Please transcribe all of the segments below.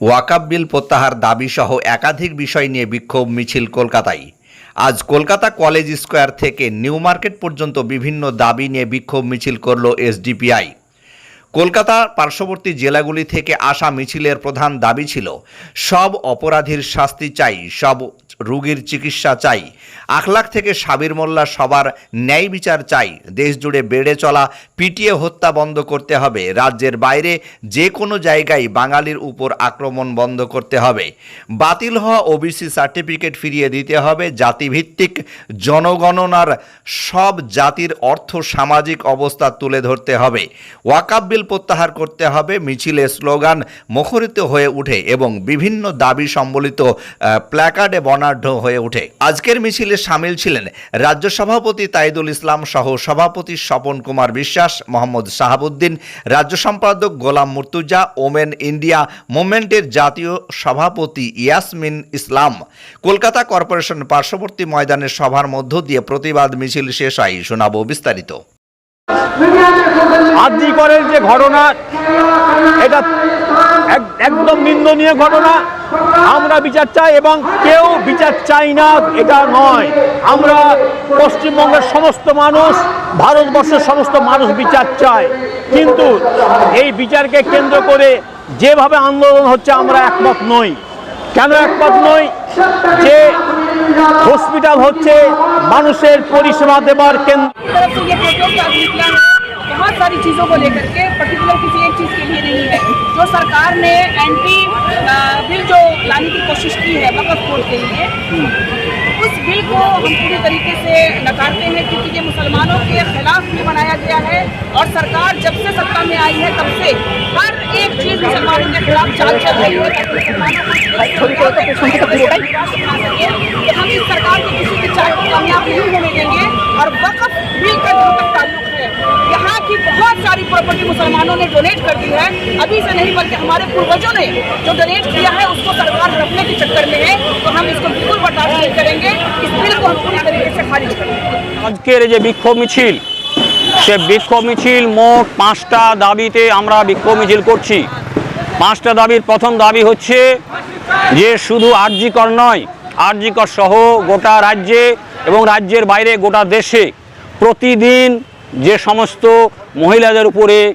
ওয়াকাব বিল প্রত্যাহার দাবিসহ একাধিক বিষয় নিয়ে বিক্ষোভ মিছিল কলকাতায়। আজ কলকাতা কলেজ স্কোয়ার থেকে নিউ মার্কেট পর্যন্ত বিভিন্ন দাবি নিয়ে বিক্ষোভ মিছিল করল এসডিপিআই। কলকাতার পার্শ্ববর্তী জেলাগুলি থেকে আসা মিছিলের প্রধান দাবি ছিল, সব অপরাধীর শাস্তি চাই, সব রোগীর চিকিৎসা চাই আখলাখ থেকে সাবির মোল্লা সবার ন্যায় বিচার চাই দেশ জুড়ে বেড়ে চলা পিটিয়ে হত্যা বন্ধ করতে হবে, রাজ্যের বাইরে যে কোনো জায়গায় বাঙালির উপর আক্রমণ বন্ধ করতে হবে, বাতিল হওয়া ওবিসি সার্টিফিকেট ফিরিয়ে দিতে হবে, জাতিভিত্তিক জনগণনার সব জাতির অর্থ সামাজিক অবস্থা তুলে ধরতে হবে ওয়াকাব বিল প্রত্যাহার করতে হবে। মিছিলে স্লোগান মুখরিত হয়ে ওঠে এবং বিভিন্ন দাবি সম্বলিত প্ল্যাকার্ডে বর্ণাঢ্য হয়ে ওঠে আজকের মিছিলে সামিল ছিলেন রাজ্য সভাপতি তাইদুল ইসলাম সহ সভাপতি স্বপন কুমার বিশ্বাস, মোহাম্মদ শাহাবুদ্দিন, রাজ্য সম্পাদক গোলাম মুর্তুজা, ওমেন ইন্ডিয়া মুভমেন্টের জাতীয় সভাপতি ইয়াসমিন ইসলাম। কলকাতা কর্পোরেশন পার্শ্ববর্তী ময়দানের সভার মধ্য দিয়ে প্রতিবাদ মিছিল শেষ হয়। শোনাবো বিস্তারিত। আর্যিকরের যে ঘটনা, এটা এক- একদম নিন্দনীয় ঘটনা। আমরা বিচার চাই এবং কেউ বিচার চাই না, এটা নয়। আমরা পশ্চিমবঙ্গের সমস্ত মানুষ, ভারতবর্ষের সমস্ত মানুষ বিচার চায় কিন্তু এই বিচারকে কেন্দ্র করে যেভাবে আন্দোলন হচ্ছে, আমরা একমত নই। কেন একমত নই? যে হসপিটাল হচ্ছে, মানুষের পরিষেবা দেবার কেন্দ্র। बहुत सारी चीज़ों को लेकर के पर्टिकुलर किसी एक चीज़ के लिए नहीं है। जो सरकार ने एंटी बिल जो लाने की कोशिश की है वकफ कोड के लिए, उस बिल को हम पूरी तरीके से नकारते हैं क्योंकि ये मुसलमानों के खिलाफ भी बनाया गया है और सरकार जब से सत्ता में आई है, तब से हर एक चीज़ मुसलमानों के खिलाफ चाल चल रही है। कि हम इस सरकार को किसी भी चाल को कामयाब नहीं होने देंगे और वक्फ प्रॉपर्टी मुसलमानों ने डोनेट कर दी है अभी से नहीं बल्कि हमारे पूर्वजों ने जो डोनेट किया है उसको सरकार रखने के चक्कर में है तो हम इसको बिल्कुल बर्दाश्त नहीं करेंगे इस बिल को हम पूरी तरीके से खारिज करेंगे আজকের এই যে বিক্ষোভ মিছিল সে বিক্ষোভ মিছিল মোট পাঁচটা দাবিতে আমরা বিক্ষোভ মিছিল করছি পাঁচটা দাবির প্রথম দাবি হচ্ছে যে শুধু আরজিকর নয় আরজিকর সহ গোটা রাজ্যে এবং রাজ্যের বাইরে গোটা দেশে প্রতিদিন যে সমস্ত মহিলাদের উপরে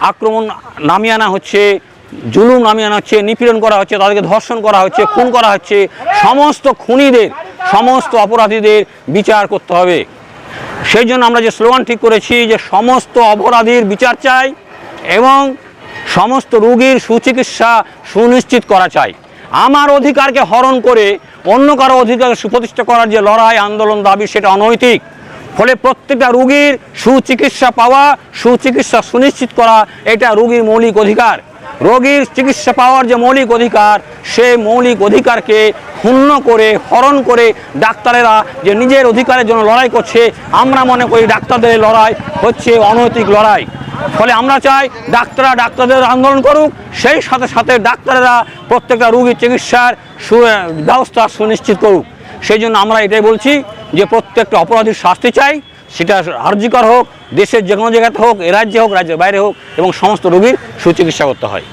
আক্রমণ নামিয়ে আনা হচ্ছে, জুলুম নামিয়ে আনা হচ্ছে, নিপীড়ন করা হচ্ছে, তাদেরকে ধর্ষণ করা হচ্ছে, খুন করা হচ্ছে, সমস্ত খুনিদের, সমস্ত অপরাধীদের বিচার করতে হবে। সেই জন্য আমরা যে স্লোগান ঠিক করেছি যে সমস্ত অপরাধীর বিচার চাই এবং সমস্ত রোগীর সুচিকিৎসা সুনিশ্চিত করা চাই। আমার অধিকারকে হরণ করে অন্য কারও অধিকার সুপ্রতিষ্ঠা করার যে লড়াই, আন্দোলন, দাবি, সেটা অনৈতিক। ফলে প্রত্যেকটা রুগীর সুচিকিৎসা পাওয়া, সুচিকিৎসা সুনিশ্চিত করা, এটা রুগীর মৌলিক অধিকার। রোগীর চিকিৎসা পাওয়ার যে মৌলিক অধিকার, সেই মৌলিক অধিকারকে ক্ষুণ্ণ করে, হরণ করে ডাক্তারেরা যে নিজের অধিকারের জন্য লড়াই করছে, আমরা মনে করি ডাক্তারদের লড়াই হচ্ছে অনৈতিক লড়াই। ফলে আমরা চাই ডাক্তাররা ডাক্তারদের আন্দোলন করুক, সেই সাথে সাথে ডাক্তারেরা প্রত্যেকটা রোগীর চিকিৎসার সু- ব্যবস্থা সুনিশ্চিত করুক। সেই জন্য আমরা এটাই বলছি যে প্রত্যেকটা অপরাধীর শাস্তি চাই, সেটা আর্যিকর হোক, দেশের যে কোনো জায়গাতে হোক, এ রাজ্যে হোক, রাজ্যের বাইরে হোক, এবং সমস্ত রোগীর সুচিকিৎসা করতে হয়।